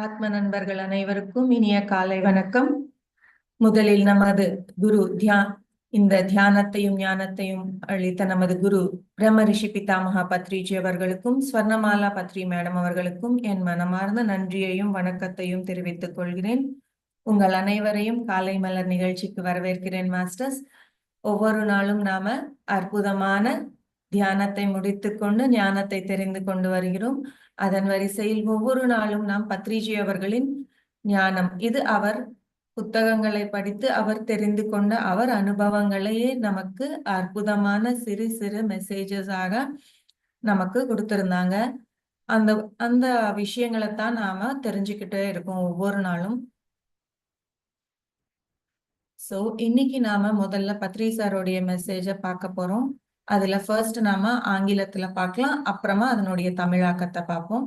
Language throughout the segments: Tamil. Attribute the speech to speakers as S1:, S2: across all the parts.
S1: ஆத்ம நண்பர்கள் அனைவருக்கும் இனிய காலை வணக்கம். முதலில் நமது குரு தியா இந்த தியானத்தையும் ஞானத்தையும் அளித்த நமது குரு பிரம்ம ரிஷி பிதாமகா பத்ரிஜி அவர்களுக்கும் ஸ்வர்ணமாலா பத்ரி மேடம் அவர்களுக்கும் என் மனமார்ந்த நன்றியையும் வணக்கத்தையும் தெரிவித்துக் கொள்கிறேன். உங்கள் அனைவரையும் காலை மலர் நிகழ்ச்சிக்கு வரவேற்கிறேன் மாஸ்டர்ஸ். ஒவ்வொரு நாளும் நாம அற்புதமான தியானத்தை முடித்துக்கொண்டு ஞானத்தை தெரிந்து கொண்டு வருகிறோம். அதன் வரிசையில் ஒவ்வொரு நாளும் நாம் பத்ரிஜி அவர்களின் ஞானம். இது அவர் புத்தகங்களை படித்து அவர் தெரிந்து கொண்ட அவர் அனுபவங்களையே நமக்கு அற்புதமான சிறு சிறு மெசேஜஸாக நமக்கு கொடுத்திருந்தாங்க. அந்த அந்த விஷயங்களை தான் நாம தெரிஞ்சுக்கிட்டே இருக்கோம் ஒவ்வொரு நாளும். சோ இன்னைக்கு நாம முதல்ல பத்ரி சாரோடைய மெசேஜை பார்க்க போறோம். அதுல ஃபர்ஸ்ட் நாம ஆங்கிலத்துல பார்க்கலாம். அப்புறமா அதனுடைய தமிழாக்கத்தை பார்ப்போம்.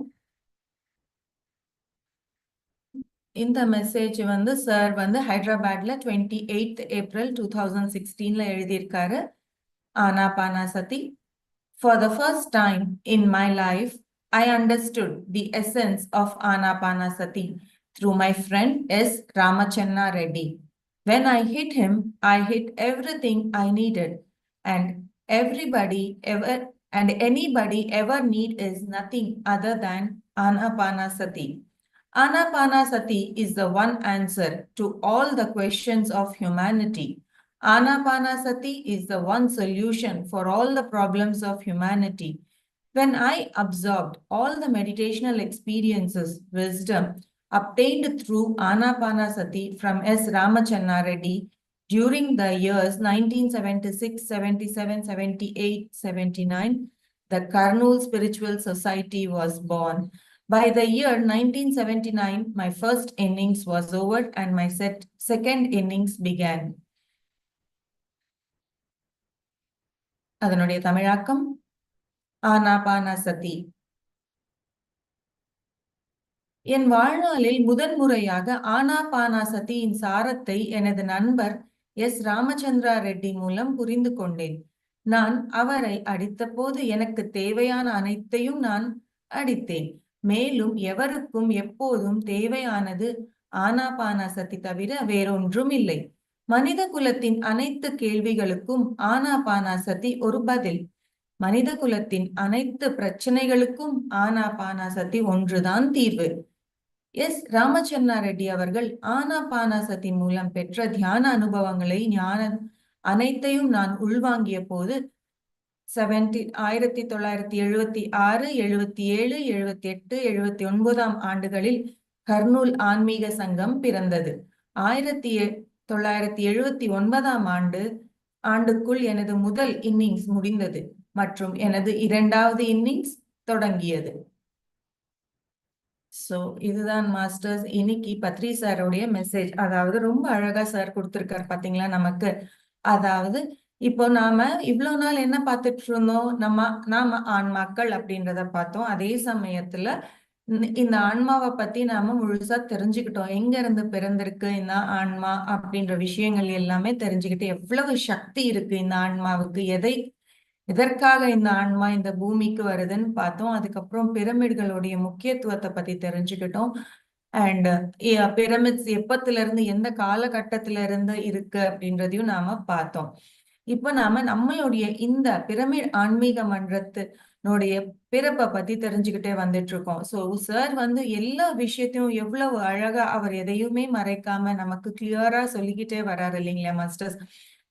S1: இந்த மெசேஜ் வந்து சார் வந்து ஹைதராபாத்ல twenty eighth April two thousand சிக்ஸ்டீன்ல எழுதியிருக்காரு. ஆனா பானா சதி for the first time in my life I understood the essence of ஆனா பானா சதி through my friend S Ramachandra Reddy When I hit him, I hit everything I needed. And everybody ever and anybody ever need is nothing other than Anapanasati. Anapanasati is the one answer to all the questions of humanity. Anapanasati is the one solution for all the problems of humanity. When I absorbed all the meditational experiences, wisdom, obtained through Anapanasati from S. Ramachanna Reddy during the years 1976, 77, 78, 79, the Karnool Spiritual Society was born. By the year 1979, my first innings was over and my set, second innings began. அதனுடைய தமிழாக்கம் ஆனாபானசதி என் வாழ்நாளில் முதன்முறையாக ஆனாபானாசதியின் சாரத்தை எனது நண்பர் எஸ். ராமச்சந்திரா ரெட்டி மூலம் புரிந்து கொண்டேன். நான் அவரை அடித்தபோது எனக்கு தேவையான அனைத்தையும் நான் அடித்தேன். மேலும் எவருக்கும் எப்போதும் தேவையானது ஆனாபானாசதி தவிர வேறொன்றும் இல்லை மனித குலத்தின் அனைத்து கேள்விகளுக்கும் ஆனாபானாசதி ஒரு பதில். மனித குலத்தின் அனைத்து பிரச்சனைகளுக்கும் ஆனாபானாசதி ஒன்றுதான் தீர்வு. எஸ். ராமச்சந்திரா ரெட்டி அவர்கள் ஆனா சதி மூலம் பெற்ற தியான அனுபவங்களை ஞான அனைத்தையும் நான் உள்வாங்கிய போது செவன்டி ஆயிரத்தி தொள்ளாயிரத்தி எழுபத்தி ஆறு எழுபத்தி ஏழு எழுபத்தி எட்டு எழுபத்தி ஒன்பதாம் ஆண்டுகளில் கர்னூல் ஆன்மீக சங்கம் பிறந்தது. ஆயிரத்தி தொள்ளாயிரத்தி எழுபத்தி ஒன்பதாம் ஆண்டு ஆண்டுக்குள் எனது முதல் இன்னிங்ஸ் முடிந்தது மற்றும் எனது இரண்டாவது இன்னிங்ஸ் தொடங்கியது. சோ இதுதான் மாஸ்டர்ஸ் இன்னைக்கு பத்ரி சாரோடைய மெசேஜ் அதாவது ரொம்ப அழகா சார் கொடுத்துருக்காரு பாத்தீங்களா நமக்கு? அதாவது இப்போ நாம இவ்வளவு நாள் என்ன பார்த்துட்டு இருந்தோம் நம்ம நாம ஆன்மாக்கள் அப்படின்றத பார்த்தோம். அதே சமயத்துல இந்த ஆன்மாவை பத்தி நாம முழுசா தெரிஞ்சுக்கிட்டோம். எங்க இருந்து பிறந்திருக்கு இந்த ஆன்மா அப்படின்ற விஷயங்கள் எல்லாமே தெரிஞ்சுக்கிட்டு எவ்வளவு சக்தி இருக்கு இந்த ஆன்மாவுக்கு? எதை எதற்காக இந்த ஆன்மா இந்த பூமிக்கு வருதுன்னு பார்த்தோம். அதுக்கப்புறம் பிரமிட்களுடைய முக்கியத்துவத்தை பத்தி தெரிஞ்சுக்கிட்டோம். அண்ட் பிரமிட்ஸ் எப்பத்துல இருந்து எந்த காலகட்டத்துல இருந்து இருக்கு அப்படின்றதையும் நாம பார்த்தோம். இப்ப நாம நம்மளுடைய இந்த பிரமிட் ஆன்மீக மன்றத்தினுடைய பிறப்பை பத்தி தெரிஞ்சுக்கிட்டே வந்துட்டு இருக்கோம் சோ சார் வந்து எல்லா விஷயத்தையும் எவ்வளவு அழகா அவர் எதையுமே மறைக்காம நமக்கு கிளியரா சொல்லிக்கிட்டே வராரு இல்லைங்களா மாஸ்டர்ஸ்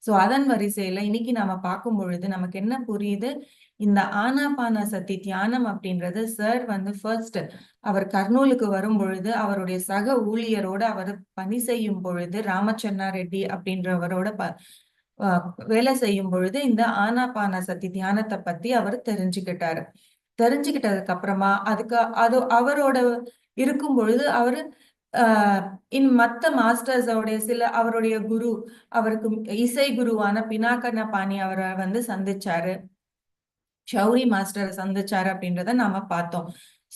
S1: சோ அதன் வரிசையில இன்னைக்கு நாம பார்க்கும் பொழுது நமக்கு என்ன புரியுது? இந்த ஆனாபான சத்தி தியானம் அப்படின்றது சார் வந்து ஃபர்ஸ்ட் அவர் கர்னூலுக்கு வரும் பொழுது அவருடைய சக ஊழியரோட அவர் பணி செய்யும் பொழுது ராமச்சன்னா ரெட்டி அப்படின்றவரோட ப வேலை செய்யும் பொழுது இந்த ஆனாபான சத்தி தியானத்தை பத்தி அவர் தெரிஞ்சுக்கிட்டாரு. தெரிஞ்சுக்கிட்டதுக்கு அப்புறமா அதுக்கு அது அவரோட இருக்கும் பொழுது அவரு இன் மத்த மாஸ்டர்ஸோடைய சில அவருடைய குரு அவருக்கு இசை குருவான பினாக்கண்ண பாணி அவரை வந்து சந்திச்சாரு. சௌரி மாஸ்டரை சந்திச்சாரு அப்படின்றத நாம பார்த்தோம்.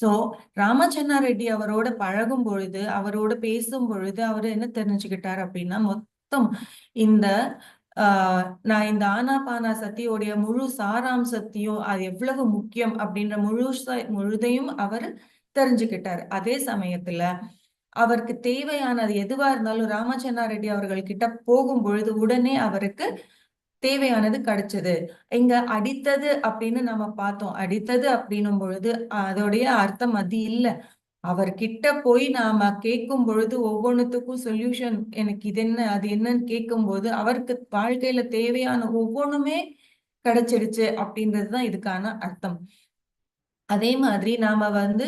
S1: சோ ராமச்சன்னா ரெட்டி அவரோட பழகும் பொழுது அவரோட பேசும் பொழுது அவரு என்ன தெரிஞ்சுக்கிட்டாரு அப்படின்னா மொத்தம் இந்த ஆஹ் நான் இந்த ஆனாபானா சத்தியோடைய முழு சாராம்சத்தையும் அது எவ்வளவு முக்கியம் அப்படின்ற முழு முழுதையும் அவர் தெரிஞ்சுக்கிட்டாரு. அதே சமயத்துல அவருக்கு தேவையானது எதுவா இருந்தாலும் ராமச்சந்திரா ரெட்டி அவர்கள் கிட்ட போகும் பொழுது உடனே அவருக்கு தேவையானது கிடைச்சது. இங்க அடித்தது அப்படின்னு நம்ம பார்த்தோம். அடித்தது அப்படின்னும் பொழுது அதோடைய அர்த்தம் அது இல்ல. அவர்கிட்ட போய் நாம கேட்கும் பொழுது ஒவ்வொன்றுத்துக்கும் சொல்யூஷன் எனக்கு இது என்ன அது என்னன்னு கேட்கும் போது அவருக்கு வாழ்க்கையில தேவையான ஒவ்வொன்றுமே கிடைச்சிடுச்சு அப்படின்றதுதான் இதுக்கான அர்த்தம். அதே மாதிரி நாம வந்து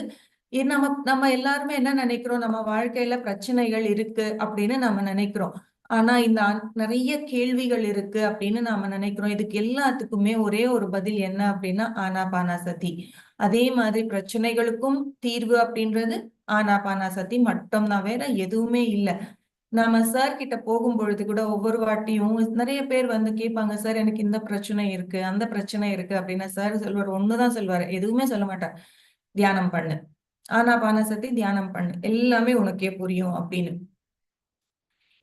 S1: நம்ம நம்ம எல்லாருமே என்ன நினைக்கிறோம்? நம்ம வாழ்க்கையில பிரச்சனைகள் இருக்கு அப்படின்னு நம்ம நினைக்கிறோம். ஆனா இந்த நிறைய கேள்விகள் இருக்கு அப்படின்னு நாம நினைக்கிறோம். இதுக்கு எல்லாத்துக்குமே ஒரே ஒரு பதில் என்ன அப்படின்னா ஆனாபானா சதி அதே மாதிரி பிரச்சனைகளுக்கும் தீர்வு அப்படின்றது ஆனாபானா சதி மட்டும்தான் வேற எதுவுமே இல்லை. நாம சார் கிட்ட போகும் பொழுது கூட ஒவ்வொரு வாட்டியும் நிறைய பேர் வந்து கேட்பாங்க சார் எனக்கு இந்த பிரச்சனை இருக்கு அந்த பிரச்சனை இருக்கு அப்படின்னு சார் சொல்வார் ஒண்ணுதான் சொல்வாரு எதுவுமே சொல்ல மாட்டார். தியானம் பண்ணு. ஆனா தியானம் பண்ணு. எல்லாமே உனக்கே புரியும் அப்படின்னு.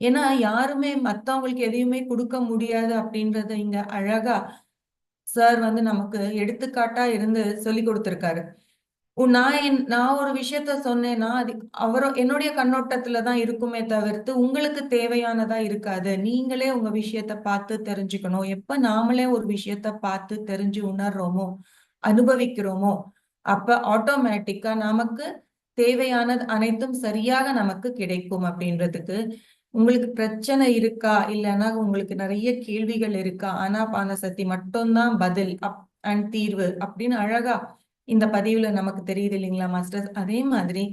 S1: ஏன்னா யாருமே மத்தவங்களுக்கு எதையுமே கொடுக்க முடியாது அப்படின்றத இங்க அழகா சார் வந்து நமக்கு எடுத்துக்காட்டா இருந்து சொல்லி கொடுத்திருக்காரு. நான் என் நான் ஒரு விஷயத்த சொன்னேன்னா அது அவரோ என்னுடைய கண்ணோட்டத்துல தான் இருக்குமே தவிர்த்து உங்களுக்கு தேவையானதா இருக்காது. நீங்களே உங்க விஷயத்த பார்த்து தெரிஞ்சுக்கணும். எப்ப நாமளே ஒரு விஷயத்த பார்த்து தெரிஞ்சு உணர்றோமோ அனுபவிக்கிறோமோ அப்ப ஆட்டோமேட்டிக்கா நமக்கு தேவையானது அனைத்தும் சரியாக நமக்கு கிடைக்கும் அப்படின்றதுக்கு உங்களுக்கு பிரச்சனை இருக்கா? இல்லைன்னா உங்களுக்கு நிறைய கேள்விகள் இருக்கா? ஆனா பானசக்தி மட்டும்தான் பதில் அப் அண்ட் தீர்வு அப்படின்னு அழகா இந்த பதிவுல நமக்கு தெரியுது இல்லைங்களா மாஸ்டர்? அதே மாதிரி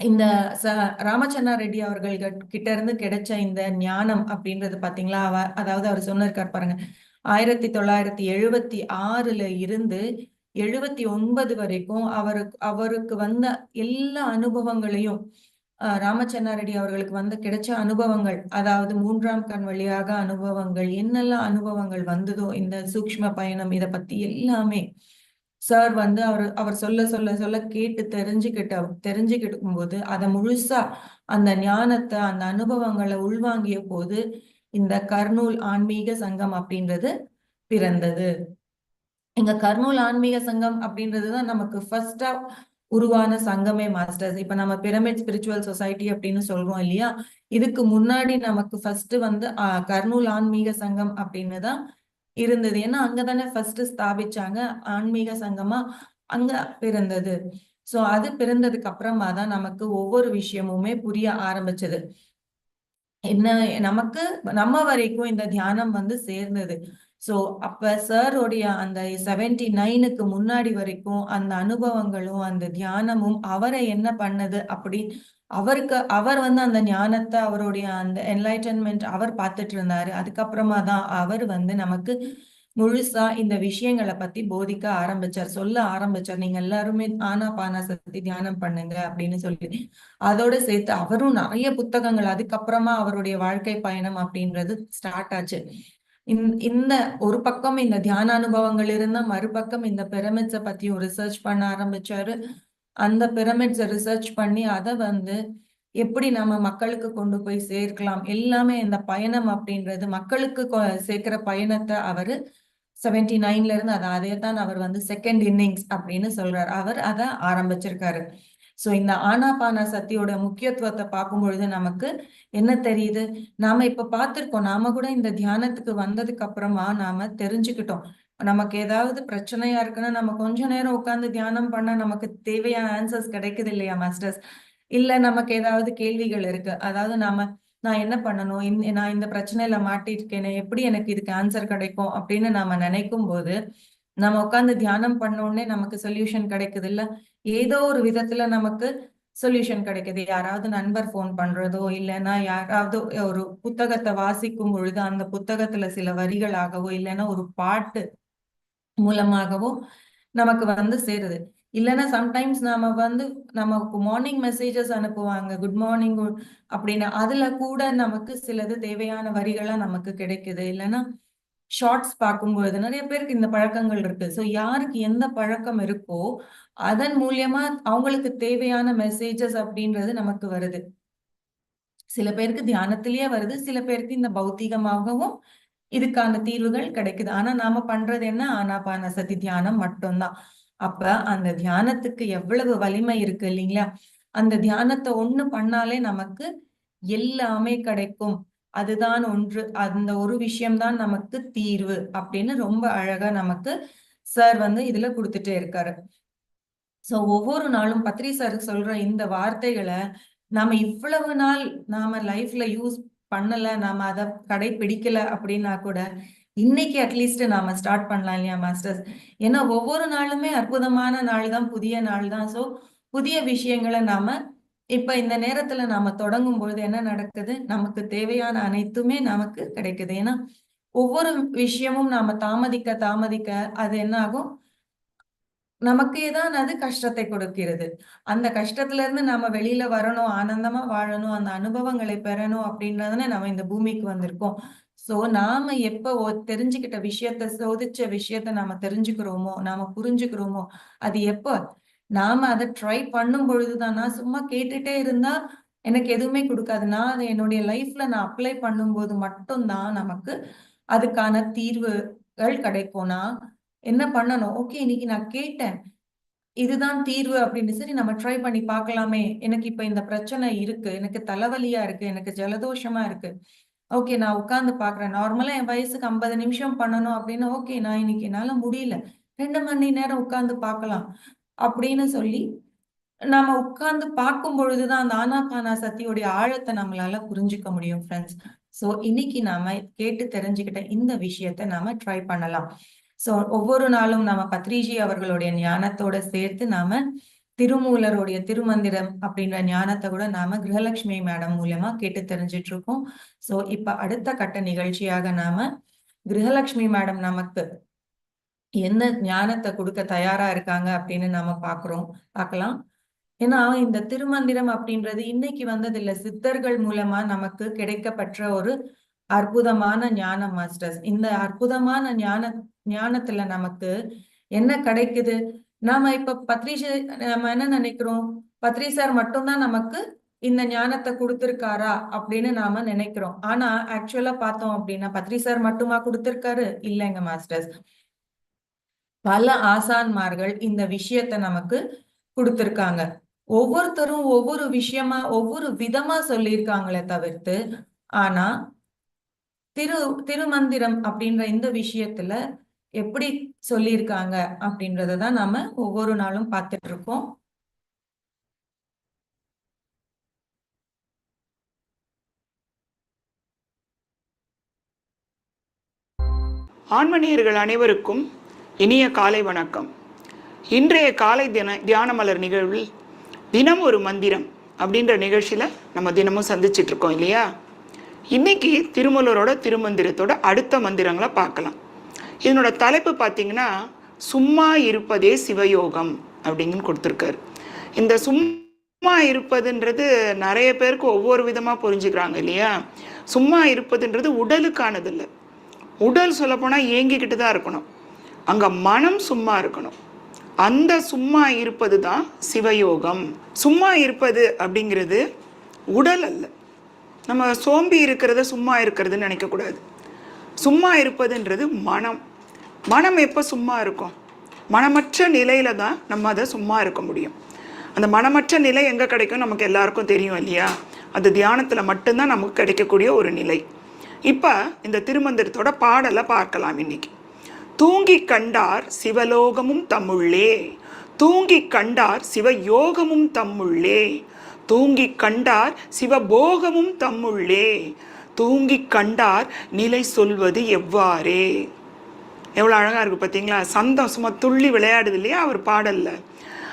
S1: இந்த ச ராமச்சந்திரா ரெட்டி அவர்கள் கிட்ட இருந்து கிடைச்ச இந்த ஞானம் அப்படின்றது பாத்தீங்களா அவ அதாவது அவர் சொன்னிருக்கார் பாருங்க ஆயிரத்தி தொள்ளாயிரத்தி எழுபத்தி ஆறுல இருந்து எழுபத்தி ஒன்பது வரைக்கும் அவருக்கு அவருக்கு வந்த எல்லா அனுபவங்களையும் ராமச்சந்திரா ரெட்டி அவர்களுக்கு வந்து கிடைச்ச அனுபவங்கள் அதாவது மூன்றாம் கண் வழியாக அனுபவங்கள் என்னெல்லாம் அனுபவங்கள் வந்ததோ இந்த சூக்ம பயணம் இதை பத்தி எல்லாமே சார் வந்து அவர் அவர் சொல்ல சொல்ல சொல்ல கேட்டு தெரிஞ்சுக்கிட்ட தெரிஞ்சுக்கிட்டும் போது அதை முழுசா அந்த ஞானத்தை அந்த அனுபவங்களை உள்வாங்கிய போது இந்த கர்னூல் ஆன்மீக சங்கம் அப்படின்றது பிறந்தது. எங்க கர்னூல் ஆன்மீக சங்கம் அப்படின்றதுதான் நமக்கு ஃபர்ஸ்டா உருவான சங்கமே மாஸ்டர்ஸ் இப்ப நம்ம பிரமிட் ஸ்பிரிச்சுவல் சொசைட்டி அப்படின்னு சொல்றோம் இல்லையா? இதுக்கு முன்னாடி நமக்கு ஃபர்ஸ்ட் வந்து கர்னூல் ஆன்மீக சங்கம் அப்படின்னு தான் இருந்தது. ஏன்னா அங்கதானே ஃபர்ஸ்ட் ஸ்தாபிச்சாங்க. ஆன்மீக சங்கமா அங்க பிறந்தது. சோ அது பிறந்ததுக்கு அப்புறமா தான் நமக்கு ஒவ்வொரு விஷயமுமே புரிய ஆரம்பிச்சது. என்ன நமக்கு நம்ம வரைக்கும் இந்த தியானம் வந்து சேர்ந்தது. சோ அப்ப சாரோடைய அந்த செவன்டி நைனுக்கு முன்னாடி வரைக்கும் அந்த அனுபவங்களும் அந்த தியானமும் அவரை என்ன பண்ணது அப்படி அவருக்கு அவர் வந்து அந்த ஞானத்தை அவருடைய அந்த என்லைட்டன்மெண்ட் அவர் பார்த்துட்டு இருந்தாரு. அதுக்கப்புறமா தான் அவர் வந்து நமக்கு முழுசா இந்த விஷயங்களை பத்தி போதிக்க ஆரம்பிச்சார். சொல்ல ஆரம்பிச்சார். நீங்க எல்லாருமே ஆனா பானா சக்தி தியானம் பண்ணுங்க அப்படின்னு சொல்லி. அதோட சேர்த்து அவரும் நிறைய புத்தகங்கள். அதுக்கப்புறமா அவருடைய வாழ்க்கை பயணம் அப்படின்றது ஸ்டார்ட் ஆச்சு. இந்த ஒரு பக்கம் இந்த தியான அனுபவங்கள் இருந்தா மறுபக்கம் இந்த பிரமிட்ஸை பத்தியும் ரிசர்ச் பண்ண ஆரம்பிச்சாரு. அந்த பிரமிட்ஸை ரிசர்ச் பண்ணி அதை வந்து எப்படி நம்ம மக்களுக்கு கொண்டு போய் சேர்க்கலாம் எல்லாமே இந்த பயணம் அப்படின்றது மக்களுக்கு சேர்க்கிற பயணத்தை அவரு செவன்டி நைன்ல இருந்து அதை அதே தான் அவர் வந்து செகண்ட் இன்னிங்ஸ் அப்படின்னு சொல்றாரு. அவர் அதை ஆரம்பிச்சிருக்காரு. சோ இந்த ஆனாபான சக்தியோட முக்கியத்துவத்தை பார்க்கும் பொழுது நமக்கு என்ன தெரியுது? நாம இப்ப பார்த்திருக்கோம். நாம கூட இந்த தியானத்துக்கு வந்ததுக்கு அப்புறமா நாம தெரிஞ்சுக்கிட்டோம். நமக்கு ஏதாவது பிரச்சனையா இருக்குன்னா நம்ம கொஞ்ச நேரம் உட்காந்து தியானம் பண்ண நமக்கு தேவையான ஆன்சர்ஸ் கிடைக்குது இல்லையா மாஸ்டர்ஸ் இல்ல நமக்கு ஏதாவது கேள்விகள் இருக்கு. அதாவது நாம நான் என்ன பண்ணணும்? நான் இந்த பிரச்சனையில மாட்டிருக்கேனே எப்படி எனக்கு இதுக்கு ஆன்சர் கிடைக்கும் அப்படின்னு நாம நினைக்கும் போது நம்ம உட்காந்து தியானம் பண்ண உடனே நமக்கு சொல்யூஷன் கிடைக்குது இல்ல? ஏதோ ஒரு விதத்துல நமக்கு சொல்யூஷன் கிடைக்குது. யாராவது நண்பர் போன் பண்றதோ இல்லைன்னா யாராவது ஒரு புத்தகத்தை வாசிக்கும் பொழுது அந்த புத்தகத்துல சில வரிகளாகவோ இல்லைன்னா ஒரு பாட்டு மூலமாகவோ நமக்கு வந்து சேருது. இல்லைன்னா சம்டைம்ஸ் நாம வந்து நமக்கு மார்னிங் மெசேஜஸ் அனுப்புவாங்க. குட் மார்னிங் அப்படின்னு. அதுல கூட நமக்கு சிலது தேவையான வரிகளா நமக்கு கிடைக்குது. இல்லைன்னா ஷார்ட்ஸ் பார்க்கும்பொழுது நிறைய பேருக்கு இந்த பழக்கங்கள் இருக்கு. ஸோ யாருக்கு எந்த பழக்கம் இருக்கோ அதன் மூலியமா அவங்களுக்கு தேவையான மெசேஜஸ் அப்படின்றது நமக்கு வருது. சில பேருக்கு தியானத்திலேயே வருது சில பேருக்கு இந்த பௌத்திகமாகவும் இதுக்கான தீர்வுகள் கிடைக்குது. ஆனா நாம பண்றது என்ன? ஆனாபான சதி தியானம் மட்டும்தான். அப்ப அந்த தியானத்துக்கு எவ்வளவு வலிமை இருக்கு இல்லைங்களா? அந்த தியானத்தை ஒண்ணு பண்ணாலே நமக்கு எல்லாமே கிடைக்கும். அதுதான் ஒன்று. அந்த ஒரு விஷயம்தான் நமக்கு தீர்வு அப்படின்னு ரொம்ப அழகா நமக்கு சார் வந்து இதுல கொடுத்துட்டே இருக்காரு. சோ ஒவ்வொரு நாளும் பத்ரி சார் சொல்ற இந்த வார்த்தைகளை நாம இவ்வளவு நாள் நாம லைஃப்ல யூஸ் பண்ணல நாம அதை கடைபிடிக்கல அப்படின்னா கூட இன்னைக்கு அட்லீஸ்ட் நாம ஸ்டார்ட் பண்ணலாம் இல்லையா மாஸ்டர்ஸ் ஏன்னா ஒவ்வொரு நாளுமே அற்புதமான நாள் தான் புதிய நாள் தான் சோ புதிய விஷயங்களை நாம இப்ப இந்த நேரத்துல நாம தொடங்கும் பொழுது என்ன நடக்குது? நமக்கு தேவையான அனைத்துமே நமக்கு கிடைக்குது. ஏன்னா ஒவ்வொரு விஷயமும் நாம தாமதிக்க தாமதிக்க அது என்ன ஆகும்? நமக்கே தான் அது கஷ்டத்தை கொடுக்கிறது. அந்த கஷ்டத்துல இருந்து நாம வெளியில வரணும் ஆனந்தமா வாழணும் அந்த அனுபவங்களை பெறணும் அப்படின்றதுனே நம்ம இந்த பூமிக்கு வந்திருக்கோம். சோ நாம எப்ப தெரிஞ்சுக்கிட்ட விஷயத்த சோதிச்ச விஷயத்த நாம தெரிஞ்சுக்கிறோமோ நாம புரிஞ்சுக்கிறோமோ அது எப்ப? நாம அதை ட்ரை பண்ணும் பொழுதுதான். நான் சும்மா கேட்டுட்டே இருந்தா எனக்கு எதுவுமே கொடுக்காது. நான் அதை என்னுடைய லைஃப்ல நான் அப்ளை பண்ணும்போது மட்டும்தான் நமக்கு அதுக்கான தீர்வுகள் கிடைக்கும். நான் என்ன பண்ணணும்? ஓகே இன்னைக்கு நான் கேட்டேன். இதுதான் தீர்வு அப்படின்னு சரி நம்ம ட்ரை பண்ணி பார்க்கலாமே. எனக்கு இப்ப இந்த பிரச்சனை இருக்கு. எனக்கு தலைவலியா இருக்கு. எனக்கு ஜலதோஷமா இருக்கு. ஓகே நான் உட்காந்து பாக்குறேன் நார்மலா என் வயசுக்கு ஐம்பது நிமிஷம் பண்ணணும் அப்படின்னு ஓகே நான் இன்னைக்கு என்னால முடியல. ரெண்டு மணி நேரம் உட்காந்து பார்க்கலாம். அப்படின்னு சொல்லி நாம உட்கார்ந்து பார்க்கும் பொழுதுதான் அந்த ஆனாபானா சத்தியோடைய ஆழத்தை நம்மளால புரிஞ்சுக்க முடியும் ஃப்ரெண்ட்ஸ் சோ இன்னைக்கு நாம கேட்டு தெரிஞ்சுக்கிட்ட இந்த விஷயத்த நாம ட்ரை பண்ணலாம். சோ ஒவ்வொரு நாளும் நாம பத்ரிஜி அவர்களுடைய ஞானத்தோட சேர்த்து நாம திருமூலருடைய திருமந்திரம் அப்படின்ற ஞானத்தை கூட நாம கிரகலட்சுமி மேடம் மூலமா கேட்டு தெரிஞ்சிட்டு இருக்கோம் சோ இப்ப அடுத்த கட்ட நிகழ்ச்சியாக நாம கிரகலட்சுமி மேடம் நமக்கு என்ன ஞானத்தை கொடுக்க தயாரா இருக்காங்க அப்படின்னு நாம பாக்குறோம் பார்க்கலாம் ஏன்னா இந்த திருமந்திரம் அப்படின்றது இன்னைக்கு வந்தது இல்ல சித்தர்கள் மூலமா நமக்கு கிடைக்கப்பட்ட ஒரு அற்புதமான ஞானம் மாஸ்டர்ஸ். இந்த அற்புதமான ஞான ஞானத்துல நமக்கு என்ன கிடைக்குது? நாம இப்ப பத்ரி நம்ம என்ன நினைக்கிறோம்? பத்ரி சார் மட்டும்தான் நமக்கு இந்த ஞானத்தை கொடுத்திருக்காரா அப்படின்னு நாம நினைக்கிறோம். ஆனா ஆக்சுவலா பார்த்தோம் அப்படின்னா பத்ரி சார் மட்டுமா கொடுத்திருக்காரு? இல்லைங்க மாஸ்டர்ஸ். பல ஆசான்மார்கள் இந்த விஷயத்த நமக்கு கொடுத்துருக்காங்க. ஒவ்வொருத்தரும் ஒவ்வொரு விஷயமா ஒவ்வொரு விதமா சொல்லியிருக்காங்களே தவிர்த்து ஆனா திரு திருமந்திரம் அப்படின்ற இந்த விஷயத்துல எப்படி சொல்லியிருக்காங்க அப்படின்றத தான் நாம ஒவ்வொரு நாளும் பார்த்துட்டு இருக்கோம்.
S2: ஆன்மணியர்கள் அனைவருக்கும் இனிய காலை வணக்கம். இன்றைய காலை தின தியான மலர் நிகழ்வில் தினம் ஒரு மந்திரம் அப்படின்ற நிகழ்ச்சியில் நம்ம தினமும் சந்திச்சிட்டு இருக்கோம் இல்லையா? இன்னைக்கு திருமலூரோட திருமந்திரத்தோட அடுத்த மந்திரங்களை பார்க்கலாம். இதனோட தலைப்பு பார்த்தீங்கன்னா சும்மா இருப்பதே சிவயோகம் அப்படின்னு கொடுத்துருக்காரு. இந்த சும்மா இருப்பதுன்றது நிறைய பேருக்கு ஒவ்வொரு விதமாக புரிஞ்சுக்கிறாங்க இல்லையா? சும்மா இருப்பதுன்றது உடலுக்கானது இல்லை. உடல் சொல்லப்போனால் ஏங்கிக்கிட்டு தான் இருக்கணும். அங்கே மனம் சும்மா இருக்கணும். அந்த சும்மா இருப்பது தான் சிவயோகம். சும்மா இருப்பது அப்படிங்கிறது உடல் அல்ல. நம்ம சோம்பி இருக்கிறத சும்மா இருக்கிறதுன்னு நினைக்கக்கூடாது சும்மா இருப்பதுன்றது மனம். மனம் எப்போ சும்மா இருக்கும்? மனமற்ற நிலையில தான் நம்ம அதை சும்மா இருக்க முடியும். அந்த மனமற்ற நிலை எங்கே கிடைக்கும்? நமக்கு எல்லாருக்கும் தெரியும் இல்லையா? அது தியானத்தில் மட்டும்தான் நமக்கு கிடைக்கக்கூடிய ஒரு நிலை. இப்போ இந்த திருமந்திரத்தோட பாடலை பார்க்கலாம் இன்னைக்கு. தூங்கி கண்டார் சிவலோகமும் தம்முள்ளே. தூங்கி கண்டார் சிவயோகமும் தம்முள்ளே. தூங்கி கண்டார் சிவபோகமும் தம்முள்ளே. தூங்கி கண்டார் நிலை சொல்வது எவ்வாறே. எவ்வளோ அழகாக இருக்குது பார்த்தீங்களா சந்தம் சும்மா துள்ளி விளையாடுது இல்லையா அவர் பாடலில்?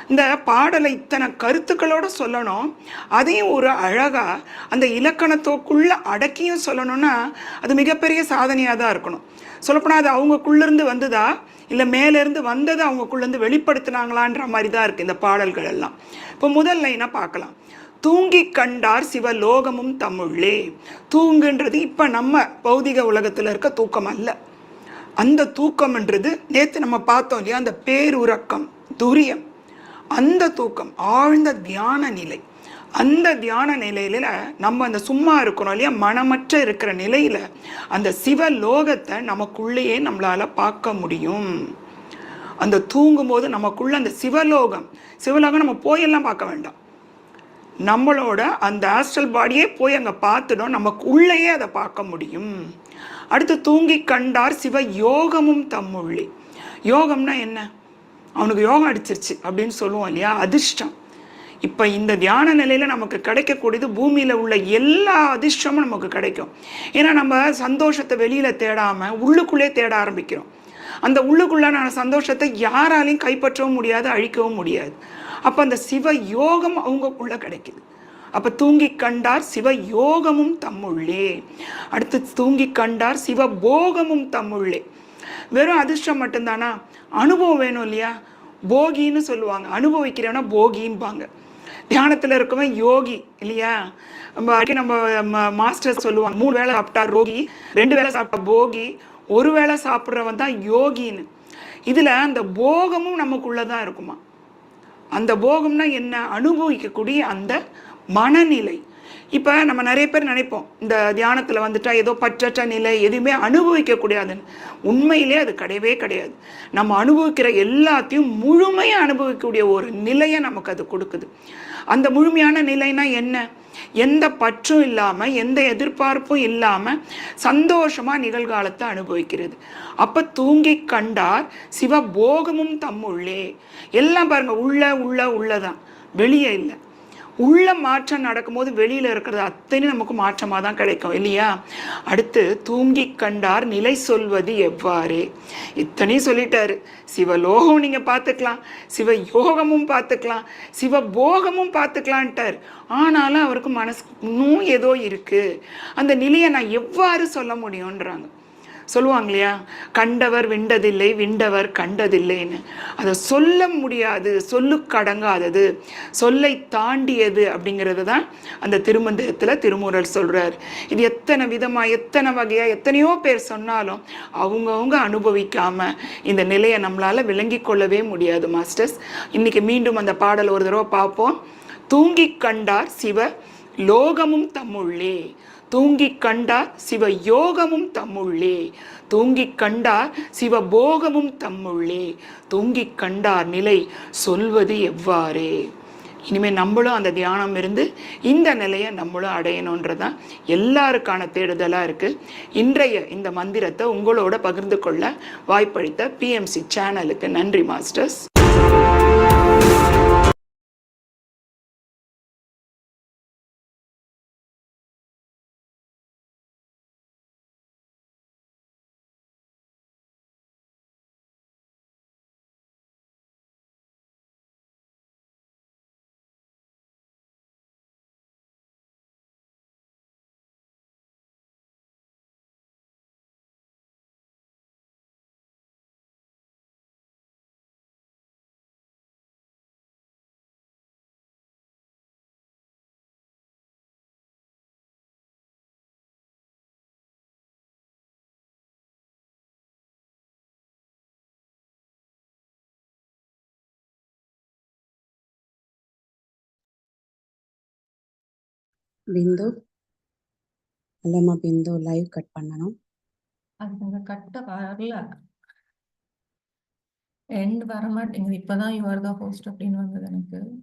S2: இந்த பாடலை இத்தனை கருத்துக்களோடு சொல்லணும். அதையும் ஒரு அழகாக அந்த இலக்கணத்தோக்குள்ளே அடக்கியும் சொல்லணும்னா அது மிகப்பெரிய சாதனையாக தான் இருக்கணும். சொல்லப்போனால் அது அவங்களுக்குள்ளேருந்து வந்ததா? இல்லை மேலேருந்து வந்ததை அவங்களுக்குள்ளேருந்து வெளிப்படுத்தினாங்களான்ற மாதிரி தான் இருக்குது இந்த பாடல்கள் எல்லாம். இப்போ முதல் லைனாக பார்க்கலாம். தூங்கி கண்டார் சிவலோகமும் தமிழே. தூங்குன்றது இப்போ நம்ம பௌதிக உலகத்தில் இருக்க தூக்கம் அல்ல. அந்த தூக்கம்ன்றது நேற்று நம்ம பார்த்தோம் இல்லையா? அந்த பேருறக்கம் துரியம். அந்த தூக்கம் ஆழ்ந்த தியான நிலை. அந்த தியான நிலையில நம்ம அந்த சும்மா இருக்கிறோம் இல்லையா? மனமற்ற இருக்கிற நிலையில அந்த சிவ லோகத்தை நமக்குள்ளேயே நம்மளால பார்க்க முடியும். அந்த தூங்கும்போது நமக்குள்ள அந்த சிவலோகம் சிவலோகம் நம்ம போயெல்லாம் பார்க்க வேண்டாம். நம்மளோட அந்த ஆஸ்ட்ரல் பாடியே போய் அங்கே பார்த்துடும் நமக்கு உள்ளேயே அதை பார்க்க முடியும். அடுத்து தூங்கி கண்டார் சிவ யோகமும் தம்முள்ளி. யோகம்னா என்ன? அவனுக்கு யோகம் அடிச்சிருச்சு அப்படின்னு சொல்லுவோம் இல்லையா? அதிர்ஷ்டம். இப்போ இந்த தியான நிலையில் நமக்கு கிடைக்கக்கூடியது பூமியில் உள்ள எல்லா அதிர்ஷ்டமும் நமக்கு கிடைக்கும். ஏன்னா நம்ம சந்தோஷத்தை வெளியில் தேடாமல் உள்ளுக்குள்ளே தேட ஆரம்பிக்கிறோம். அந்த உள்ளுக்குள்ளான சந்தோஷத்தை யாராலையும் கைப்பற்றவும் முடியாது அழிக்கவும் முடியாது. அப்போ அந்த சிவ யோகம் அவங்களுக்குள்ளே கிடைக்குது. அப்போ தூங்கி கண்டார் சிவ யோகமும் தம்முள்ளே. அடுத்து தூங்கி கண்டார் சிவ போகமும் தம்முள்ளே. வெறும் அதிர்ஷ்டம் மட்டும்தானா? அனுபவம் வேணும் இல்லையா? போகின்னு சொல்லுவாங்க. அனுபவிக்கிறேன்னா போகிம்பாங்க தியானத்தில் இருக்கவன் யோகி இல்லையா? நம்ம அடிக்கடி நம்ம மாஸ்டர் சொல்லுவாங்க மூணு வேளை சாப்பிட்டா ரோகி ரெண்டு வேளை சாப்பிட்டா போகி ஒரு வேளை சாப்பிட்றவன் தான் யோகின்னு. இதில் அந்த போகமும் நமக்குள்ளே தான் இருக்குமா? அந்த போகம்னா என்ன? அனுபவிக்கக்கூடிய அந்த மனநிலை. இப்போ நம்ம நிறைய பேர் நினைப்போம் இந்த தியானத்தில் வந்துட்டால் ஏதோ பற்றற்ற நிலை எதுவுமே அனுபவிக்கக்கூடியதுன்னு உண்மையிலே அது கிடையவே கிடையாது. நம்ம அனுபவிக்கிற எல்லாத்தையும் முழுமையாக அனுபவிக்கக்கூடிய ஒரு நிலையை நமக்கு அது கொடுக்குது. அந்த முழுமையான நிலைனா என்ன? எந்த பற்றும் இல்லாமல் எந்த எதிர்பார்ப்பும் இல்லாமல் சந்தோஷமாக நிகழ்காலத்தை அனுபவிக்கிறது. அப்போ தூங்கி கண்டார் சிவபோகமும் தம்முள்ளே. எல்லாம் பாருங்க உள்ள உள்ள உள்ளதான். வெளியே இல்லை. உள்ள மாற்றம் நடக்கும்போது வெளியில் இருக்கிறது அத்தனை நமக்கு மாற்றமாக தான் கிடைக்கும் இல்லையா? அடுத்து தூங்கி கண்டார் நிலை சொல்வது எவ்வாறு? இத்தனையும் சொல்லிட்டாரு. சிவலோகம் நீங்கள் பார்த்துக்கலாம் சிவ யோகமும் பார்த்துக்கலாம் சிவ போகமும் பார்த்துக்கலான்ட்டார். ஆனாலும் அவருக்கு மனசு இன்னும் ஏதோ இருக்குது அந்த நிலையை நான் எவ்வாறு சொல்ல முடியுன்றாங்க சொல்லுவாங்க இல்லையா கண்டவர் விண்டதில்லை விண்டவர் கண்டதில்லைன்னு. அதை சொல்ல முடியாது சொல்லுக்கடங்காதது சொல்லை தாண்டியது அப்படிங்கிறது தான் அந்த திருமந்திரத்தில் திருமூரல் சொல்கிறார் இது எத்தனை விதமாக எத்தனை வகையாக எத்தனையோ பேர் சொன்னாலும் அவங்கவுங்க அனுபவிக்காமல் இந்த நிலையை நம்மளால் விளங்கி கொள்ளவே முடியாது மாஸ்டர்ஸ். இன்றைக்கி மீண்டும் அந்த பாடல் ஒரு தடவை பார்ப்போம். தூங்கி கண்டார் சிவ லோகமும் தம்முள்ளே. தூங்கிக் கண்டார் சிவ யோகமும் தம்முள்ளே. தூங்கிக் கண்டார் சிவ போகமும் தம்முள்ளே. தூங்கிக் கண்டார் நிலை சொல்வது எவ்வாறே? இனிமேல் நம்மளும் அந்த தியானம் இருந்து இந்த நிலையை நம்மளும் அடையணுன்றதான் எல்லாருக்கான தேடுதலாக இருக்குது இன்றைய இந்த மந்திரத்தை உங்களோட பகிர்ந்து கொள்ள வாய்ப்பளித்த பிஎம்சி சேனலுக்கு நன்றி மாஸ்டர்ஸ்
S3: பிந்து இல்லைம்மா பிந்து லைவ் கட் பண்ணணும்.
S1: அது கொஞ்சம் கட்ட வரல. எண்ட் வர மாட்டேங்குது இப்பதான் யுவர் த ஹோஸ்ட் அப்படின்னு வந்தது எனக்கு.